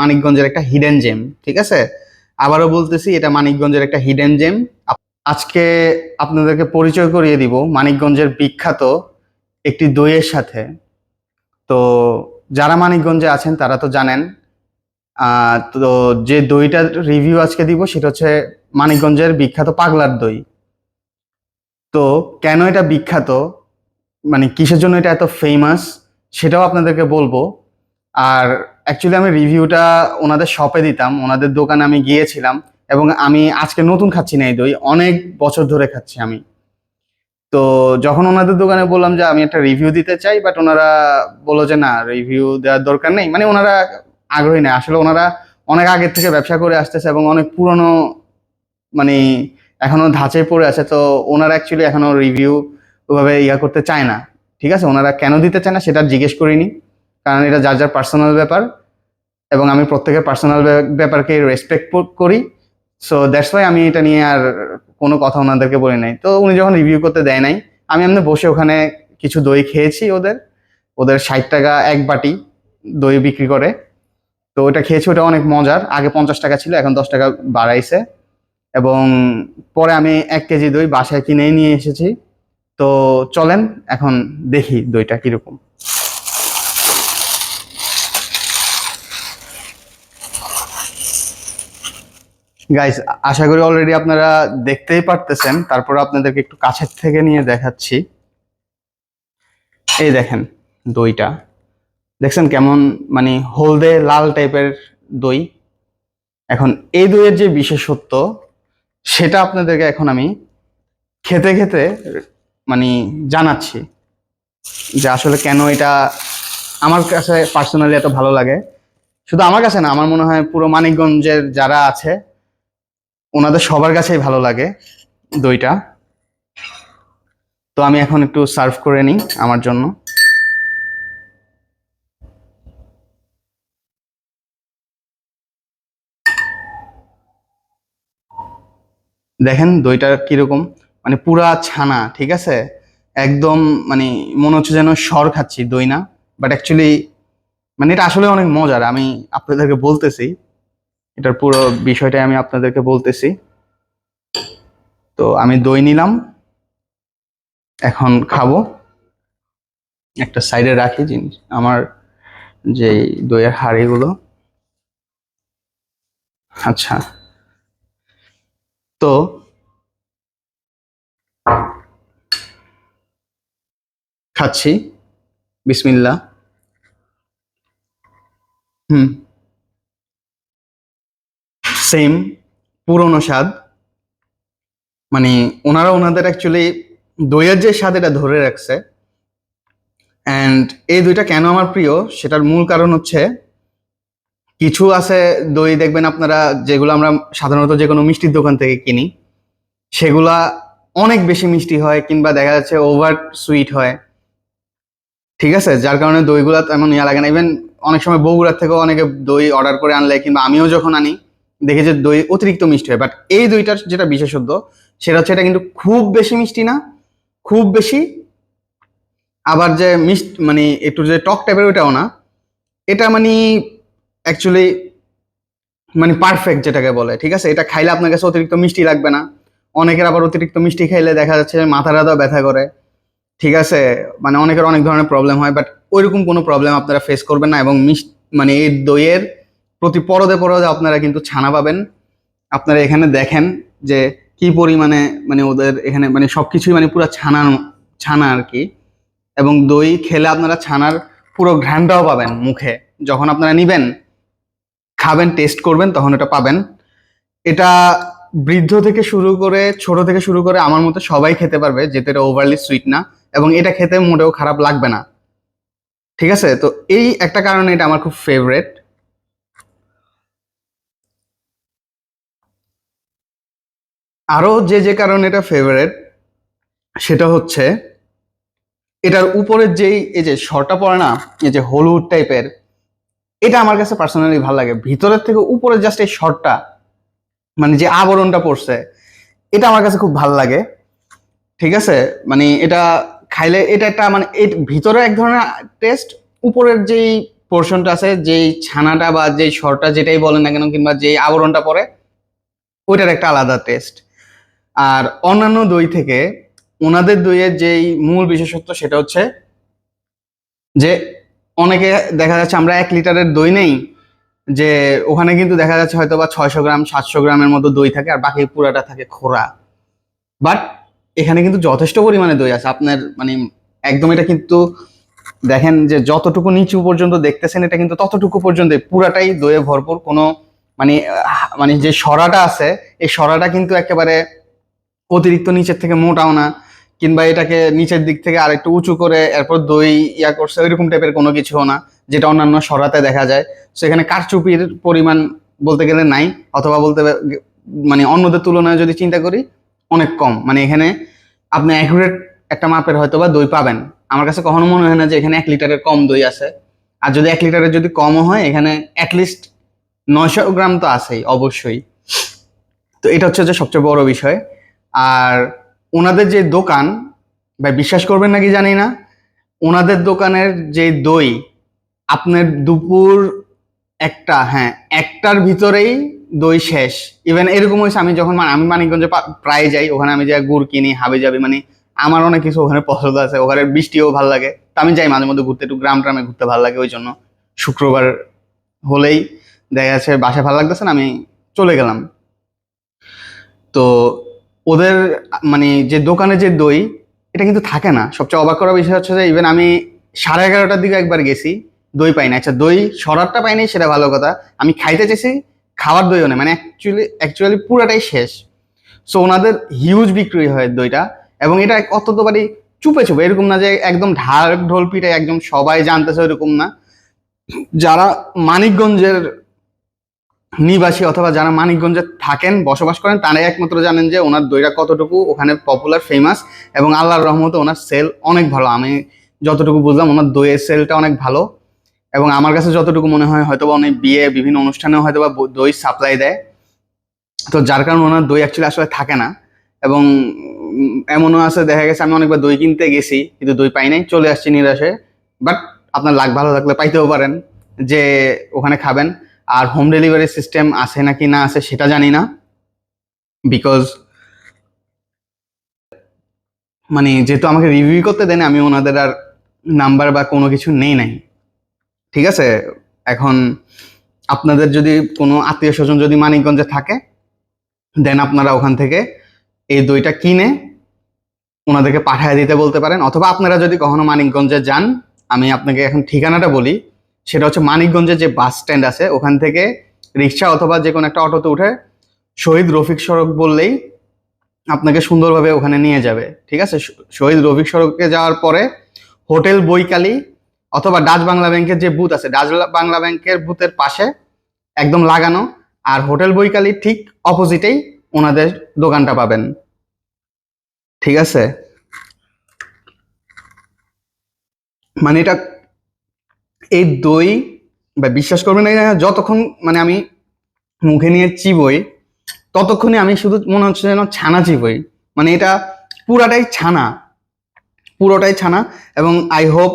মানিকগঞ্জের একটা hidden gem ঠিক আছে? আবারও বলতেছি, এটা মানিকগঞ্জের একটা হিডেন জেম আজকে আপনাদেরকে পরিচয় করিয়ে দিব মানিকগঞ্জের বিখ্যাত একটি দইয়ের সাথে। তো যারা মানিকগঞ্জে আছেন, তারা তো জানেন তো যে দইটার রিভিউ আজকে দিব, সেটা হচ্ছে মানিকগঞ্জের বিখ্যাত পাগলার দই। তো কেন এটা বিখ্যাত? মানে কিসের জন্য এটা এত ফেমাস সেটাও আপনাদেরকে বলব। আর অ্যাকচুয়ালি আমি রিভিউটা ওনাদের শপে দিতাম, ওনাদের দোকানে আমি গিয়েছিলাম, এবং আমি আজকে নতুন খাচ্ছি না এই দই, অনেক বছর ধরে খাচ্ছি আমি। তো যখন ওনাদের দোকানে বললাম যে আমি একটা রিভিউ দিতে চাই বাট ওনারা বলল যে না রিভিউ দেওয়ার দরকার নেই মানে ওনারা আগ্রহী নেই। আসলে ওনারা অনেক আগের থেকে ব্যবসা করে আসতেছে এবং অনেক পুরনো মানে এখনও ধাঁচে পড়ে আছে, তো ওনারা অ্যাকচুয়ালি এখনও রিভিউ ওভাবে ইয়া করতে চায় না। ঠিক আছে? ওনারা কেন দিতে চায় না সেটা জিজ্ঞেস করিনি। কারণ এটা যার যার পার্সোনাল ব্যাপার এবং আমি প্রত্যেকের পার্সোনাল ব্যাপারকে রেসপেক্ট করি। সো দ্যাটস ওয়াই আমি এটা নিয়ে আর কোনো কথা ওনাদেরকে বলি নাই। তো উনি যখন রিভিউ করতে দেয় নাই, আমি এমনি বসে ওখানে কিছু দই খেয়েছি ওদের। ওদের ষাট টাকা এক বাটি দই বিক্রি করে। তো ওটা খেয়েছি, ওটা অনেক মজার। আগে পঞ্চাশ টাকা ছিল, এখন দশ টাকা বাড়াইছে। এবং পরে আমি এক কেজি দই বাসায় কিনে নিয়ে এসেছি। তো চলেন, এখন দেখি দইটা কীরকম। গাইস আশা করি অলরেডি আপনারা দেখতেই পারতেছেন। তারপর আপনাদেরকে একটু কাছের থেকে নিয়ে দেখাচ্ছি। এই দেখেন দইটা। দেখছেন কেমন মানে হলদে লাল টাইপের দই। এখন এই দইয়ের যে বিশেষত্ব, সেটা আপনাদেরকে এখন আমি খেতে খেতে মানে জানাচ্ছি যে আসলে কেন এটা আমার কাছে পার্সোনালি এত ভালো লাগে। শুধু আমার কাছে না, আমার মনে হয় পুরো মানিকগঞ্জের যারা আছে ওনাদের সবার কাছেই ভালো লাগে দইটা। তো আমি এখন একটু সার্ভ করে নিই আমার জন্য। দেখেন দইটা কীরকম মানে পুরা ছানা, ঠিক আছে? একদম মানে মনে হচ্ছে যেন সর খাচ্ছি দই না। বাট অ্যাকচুয়ালি মানে এটা আসলে অনেক মজার, আমি আপনাদেরকে বলতেছি। এটার পুরো বিষয়টাই আমি আপনাদেরকে বলতেছি। তো আমি দই নিলাম, এখন খাব। একটা সাইডে রাখি জিনিস, আমার যে দইয়ের হাড়িগুলো। আচ্ছা তো খাচ্ছি বিসমিল্লা হুম। সেম পুরনো স্বাদ। মানে ওনারা ওনাদের অ্যাকচুয়ালি দইয়ের যে স্বাদ এটা ধরে রাখছে। অ্যান্ড এই দইটা কেন আমার প্রিয়? সেটার মূল কারণ হচ্ছে কিছু আছে দই, দেখবেন আপনারা যেগুলো আমরা সাধারণত যে কোনো মিষ্টির দোকান থেকে কিনি, সেগুলা অনেক বেশি মিষ্টি হয় কিংবা দেখা যাচ্ছে ওভার সুইট হয়। ঠিক আছে? যার কারণে দইগুলা তেমন ইয়া লাগে না। ইভেন অনেক সময় বগুড়ার থেকেও অনেকে দই অর্ডার করে আনলে কিংবা আমিও যখন আনি দেখি যে দই অতিরিক্ত মিষ্টি হয় বাট এই দইটার যেটা বিশেষত্ব, সেটা হচ্ছে এটা কিন্তু খুব বেশি মিষ্টি না, খুব বেশি। আবার যে মিষ্টি মানে একটু যে টক টাইপের ওইটাও না, এটা মানে অ্যাকচুয়ালি মানে পারফেক্ট যেটাকে বলে, ঠিক আছে? এটা খাইলে আপনার কাছে অতিরিক্ত মিষ্টি লাগবে না। অনেকের আবার অতিরিক্ত মিষ্টি খাইলে দেখা যাচ্ছে মাথা রাতাও ব্যথা করে, ঠিক আছে? মানে অনেকের অনেক ধরনের প্রবলেম হয় বাট ওইরকম কোনো প্রবলেম আপনারা ফেস করবেন না এবং মিষ্টি মানে এই দইয়ের প্রতি পরদে পরদে আপনারা কিন্তু ছানা পাবেন। আপনারা এখানে দেখেন যে কি পরিমাণে মানে ওদের এখানে মানে সব কিছুই মানে পুরো ছানা ছানা আর কি এবং দই খেলে আপনারা ছানার পুরো ঘ্রাণটাও পাবেন মুখে। যখন আপনারা নিবেন, খাবেন টেস্ট করবেন, তখন এটা পাবেন। এটা বৃদ্ধ থেকে শুরু করে, ছোট থেকে শুরু করে আমার মতো সবাই খেতে পারবে, যেহেতু এটা ওভারলি সুইট না। এবং এটা খেতে মোটেও খারাপ লাগবে না। ঠিক আছে? তো এই একটা কারণে এটা আমার খুব ফেভারেট আরও যে যে কারণে এটা ফেভারেট সেটা হচ্ছে এটার উপরের যেই, এই যে শরটা পড়ে না, এই যে হলুদ টাইপের এটা আমার কাছে পার্সোনালি ভালো লাগে। ভিতরের থেকে উপরে জাস্ট এই শরটা মানে যে আবরণটা পড়ছে, এটা আমার কাছে খুব ভালো লাগে। ঠিক আছে? মানে এটা খাইলে এটা একটা মানে এর ভিতরে এক ধরনের টেস্ট উপরের যেই পোর্শনটা আছে, যেই ছানাটা বা যেই সরটা যেটাই বলেন না কেন, কিংবা যেই আবরণটা পড়ে, ওইটার একটা আলাদা টেস্ট আর অন্যান্য দই থেকে ওনাদের দইয়ের যেই মূল বিশেষত্ব সেটা হচ্ছে যে অনেকে দেখা যাচ্ছে আমরা এক লিটারের দই নেই, যে ওখানে কিন্তু দেখা যাচ্ছে হয়তো বা ছয়শো গ্রাম, সাতশো গ্রামের মতো দই থাকে আর বাকি পুরাটা থাকে খোরা বাট এখানে কিন্তু যথেষ্ট পরিমাণে দই আছে। আপনার মানে একদম এটা কিন্তু দেখেন যে যতটুকু নিচু পর্যন্ত দেখতেছেন, এটা কিন্তু ততটুকু পর্যন্ত পুরাটাই দইয়ে ভরপুর। কোনো মানে মানে যে সরাটা আছে, এই সরাটা কিন্তু একেবারে অতিরিক্ত নিচের থেকে মোটাও না, কিংবা এটাকে নিচের দিক থেকে আরেকটু উঁচু করে, এরপর দই ইয়া করছে, ওইরকম টাইপের কোনো কিছুও না, যেটা অন্যান্য সরাতে দেখা যায়। সেখানে কারচুপির পরিমাণ বলতে গেলে নাই, অথবা বলতে মানে অন্যদের তুলনায় যদি চিন্তা করি, অনেক কম। মানে এখানে আপনি অ্যাকুরেট একটা মাপের হয়তো বা দই পাবেন। আমার কাছে কখনো মনে হয় না যে এখানে এক লিটারের কম দই আছে। আর যদি এক লিটারের যদি কমও হয়, এখানে অ্যাটলিস্ট নয়শো গ্রাম তো আছেই, অবশ্যই। তো এটা হচ্ছে যে সবচেয়ে বড় বিষয়। আর ওনাদের যে দোকান, ভাই বিশ্বাস করবেন নাকি জানি না, ওনাদের দোকানের যে দই, আপনার দুপুর একটা হ্যাঁ একটার ভিতরেই দই শেষ। ইভেন এরকম হয়েছে, আমি যখন মানে আমি মানিকগঞ্জে প্রায় যাই, ওখানে আমি যাই গুড় কিনি, হাবি যাবি মানে আমার অনেক কিছু ওখানে পছন্দ আছে, ওখানে বৃষ্টিও ভালো লাগে। তো আমি যাই মাঝে মধ্যে ঘুরতে, একটু গ্রাম ট্রামে ঘুরতে ভালো লাগে ওই জন্য। শুক্রবার হলেই দেখা যাচ্ছে, বাসায় ভালো লাগতেছে না, আমি চলে গেলাম। তো ওদের মানে যে দোকানে যে দই, এটা কিন্তু থাকে না। সবচেয়ে অবাক করার বিষয় হচ্ছে যে ইভেন আমি সাড়ে এগারোটার দিকে একবার গেছি, দই পাই না আচ্ছা দই সরারটা পাইনি, সেটা ভালো কথা। আমি খাইতে চেয়েছি, খাওয়ার দইও নেই। মানে অ্যাকচুয়ালি অ্যাকচুয়ালি পুরাটাই শেষ। সো ওনাদের হিউজ বিক্রি হয় দইটা। এবং এটা অত বাড়ি চুপে চুপে, এরকম না যে একদম ঢাক ঢোল পিঠে একদম সবাই জানতেছে এরকম না। যারা মানিকগঞ্জের নিবাসী অথবা যারা মানিকগঞ্জে থাকেন, বসবাস করেন, তারাই একমাত্র জানেন যে ওনার দইটা কতটুকু ওখানে পপুলার ফেমাস এবং আল্লাহর রহমতে ওনার সেল অনেক ভালো। আমি যতটুকু বুঝলাম ওনার দইয়ের সেলটা অনেক ভালো এবং আমার কাছে যতটুকু মনে হয় হয়তো অনেক বিয়ে, বিভিন্ন অনুষ্ঠানেও হয়তো বা দই সাপ্লাই দেয়। তো যার কারণে ওনার দই অ্যাকচুয়ালি আসলে থাকে না এবং এমনও আছে, দেখা গেছে আমি অনেকবার দই কিনতে গেছি, কিন্তু দই পাই নাই, চলে আসছি নিরাশে। বাট আপনার লাগ ভালো থাকলে পাইতেও পারেন যে ওখানে খাবেন। আর হোম ডেলিভারি সিস্টেম আছে নাকি না আছে সেটা জানি না বিকজ মানে যেহেতু আমাকে রিভিউ করতে দেন আমি ওনাদের আর নাম্বার বা কোনো কিছু নেই নাই, ঠিক আছে? এখন আপনাদের যদি কোনো আত্মীয় স্বজন যদি মানিকগঞ্জে থাকে দেন আপনারা ওখান থেকে এই দইটা কিনে ওনাদেরকে পাঠিয়ে দিতে বলতে পারেন, অথবা আপনারা যদি কখনো মানিকগঞ্জে যান, আমি আপনাকে এখন ঠিকানাটা বলি সেটা হচ্ছে মানিকগঞ্জের যে বাস স্ট্যান্ড আছে, ওখান থেকে রিক্সা অথবা যে কোনো একটা অটোতে উঠে শহীদ রফিক সড়ক বললেই আপনাকে সুন্দরভাবে ওখানে নিয়ে যাবে, ঠিক আছে? শহীদ রফিক সড়কে যাওয়ার পরে হোটেল বইকালি অথবা ডাচ বাংলা ব্যাংকের যে বুথ আছে, ডাচ বাংলা ব্যাংকের বুথের পাশে একদম লাগানো আর হোটেল বইকালির ঠিক অপোজিটেই ওনাদের দোকানটা পাবেন, ঠিক আছে? মানে এটা এই দই বা বিশ্বাস করবেন না যতক্ষণ মানে আমি মুখে নিয়ে চিবই, ততক্ষণে আমি শুধু মনে হচ্ছে যেন ছানা চিবই। মানে এটা পুরাটাই ছানা, পুরোটাই ছানা, এবং আই হোপ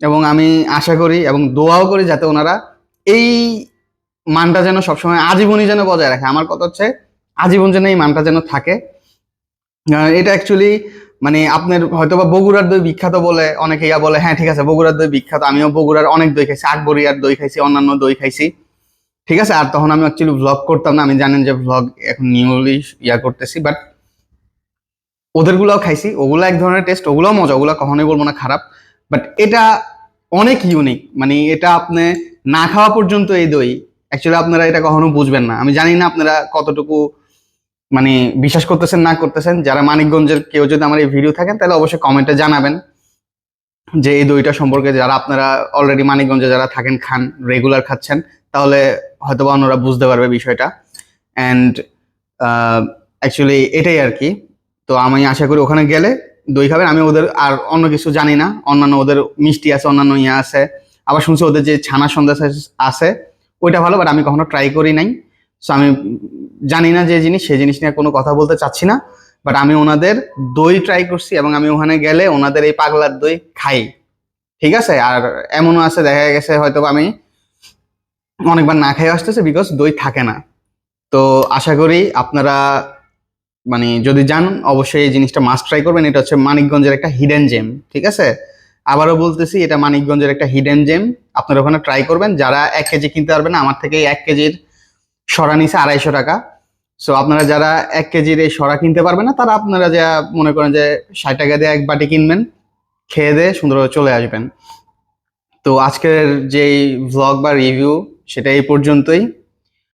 এবং আমি আশা করি, এবং দোয়াও করি যাতে ওনারা এই মানটা যেন সবসময় আজীবনই যেন বজায় রাখে। আমার কথা হচ্ছে, আজীবন যেন এই মানটা যেন থাকে। এটা অ্যাকচুয়ালি মানে আপনার হয়তো বা বগুড়ার দই বিখ্যাত বলে অনেকে ইয়া বলে হ্যাঁ ঠিক আছে, বগুড়ার দই বিখ্যাত, আমিও বগুড়ার অনেক দই খাইছি, আকবরিয়ার দই খাইছি, অন্যান্য দই খাইছি। ঠিক আছে, আর তখন আমি অ্যাকচুয়ালি ভ্লগ করতাম না, আমি জানেন যে ভ্লগ এখন নিউলি ইয়া করতেছি বাট ওদেরগুলোও খাইছি, ওগুলো এক ধরনের টেস্ট ওগুলোও মজা, ওগুলো কখনোই বলব না খারাপ বাট এটা অনেক ইউনিক মানে এটা আপনি না খাওয়া পর্যন্ত এই দই অ্যাকচুয়ালি আপনারা এটা কখনো বুঝবেন না। আমি জানি না আপনারা কতটুকু মানে বিশ্বাস করতেছেন, না করতেছেন, যারা মানিকগঞ্জের কেউ যদি আমার এই ভিডিও থাকেন, তাহলে অবশ্যই কমেন্টে জানাবেন যে এই দইটা সম্পর্কে যারা আপনারা অলরেডি মানিকগঞ্জে যারা থাকেন, খান রেগুলার খাচ্ছেন, তাহলে হয়তো বা অন্যরা বুঝতে পারবে বিষয়টা। অ্যান্ড অ্যাকচুয়ালি এটাই আর কি। তো আমি আশা করি ওখানে গেলে দই খাবেন। আমি ওদের আর অন্য কিছু জানি না। অন্যান্য ওদের মিষ্টি আছে, অন্যান্য ইয়ে আছে। আবার শুনছি ওদের যে ছানা সন্দেশ আছে, ওইটা ভালো বাট আমি কখনো ট্রাই করি নাই। সো আমি জানি না যে জিনিস, সেই জিনিস নিয়ে কোনো কথা বলতে চাচ্ছি না বাট আমি ওনাদের দই ট্রাই করছি এবং আমি ওখানে গেলে ওনাদের এই পাগলার দই খাই। ঠিক আছে? আর এমনও আছে, দেখা গেছে হয়তো আমি অনেকবার না খেয়ে আসতেছে বিকজ দই থাকে না। তো আশা করি আপনারা মানে যদি যান, অবশ্যই এই জিনিসটা মাস্ট ট্রাই করবেন। এটা হচ্ছে মানিকগঞ্জের একটা হিডেন জেম ঠিক আছে? আবারও বলতেছি, এটা মানিকগঞ্জের একটা হিডেন জেম আপনারা ওখানে ট্রাই করবেন। যারা এক কেজি কিনতে পারবেন আমার থেকে এক কেজির সরা নিছে আড়াইশো টাকা। সো আপনারা যারা এক কেজির এই সরা কিনতে পারবেন না, তারা আপনারা যা মনে করেন যে ষাট টাকা দিয়ে এক বাটি কিনবেন, খেয়ে দিয়ে সুন্দরভাবে চলে আসবেন। তো আজকের যেই ভ্লগ বা রিভিউ সেটা এই পর্যন্তই।